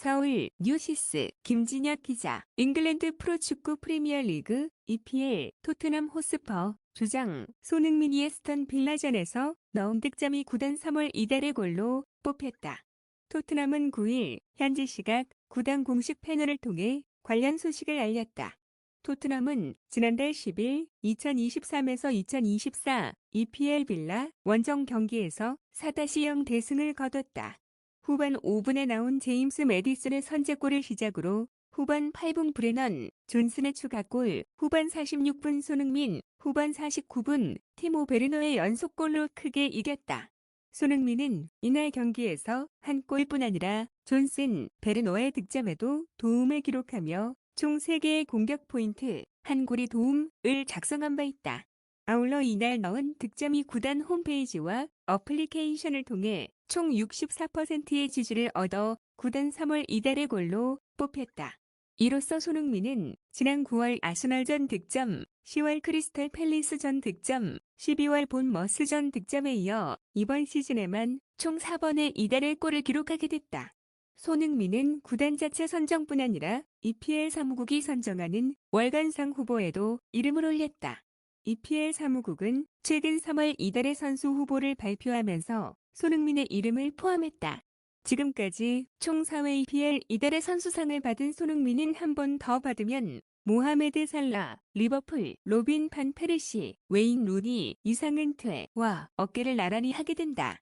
서울 뉴시스 김진혁 기자 잉글랜드 프로축구 프리미어리그 EPL 토트넘 호스퍼 주장 손흥민이 에스턴 빌라전에서 넣은 득점이 구단 3월 이달의 골로 뽑혔다. 토트넘은 9일 현지 시각 구단 공식 패널을 통해 관련 소식을 알렸다. 토트넘은 지난달 10일 2023에서 2024 EPL 빌라 원정 경기에서 4-0 대승을 거뒀다. 후반 5분에 나온 제임스 메디슨의 선제골을 시작으로 후반 8분 브레넌 존슨의 추가골, 후반 46분 손흥민, 후반 49분 티모 베르너의 연속골로 크게 이겼다. 손흥민은 이날 경기에서 한 골뿐 아니라 존슨, 베르노의 득점에도 도움을 기록하며 총 3개의 공격 포인트, 한 골이 도움을 작성한 바 있다. 아울러 이날 넣은 득점이 구단 홈페이지와 어플리케이션을 통해 총 64%의 지지를 얻어 구단 3월 이달의 골로 뽑혔다. 이로써 손흥민은 지난 9월 아스널전 득점, 10월 크리스탈 팰리스전 득점, 12월 본머스전 득점에 이어 이번 시즌에만 총 4번의 이달의 골을 기록하게 됐다. 손흥민은 구단 자체 선정뿐 아니라 EPL 사무국이 선정하는 월간상 후보에도 이름을 올렸다. EPL 사무국은 최근 3월 이달의 선수 후보를 발표하면서 손흥민의 이름을 포함했다. 지금까지 총 4회 EPL 이달의 선수상을 받은 손흥민은 한 번 더 받으면 모하메드 살라, 리버풀, 로빈 판 페르시, 웨인 루니, 이상은 퇴와 어깨를 나란히 하게 된다.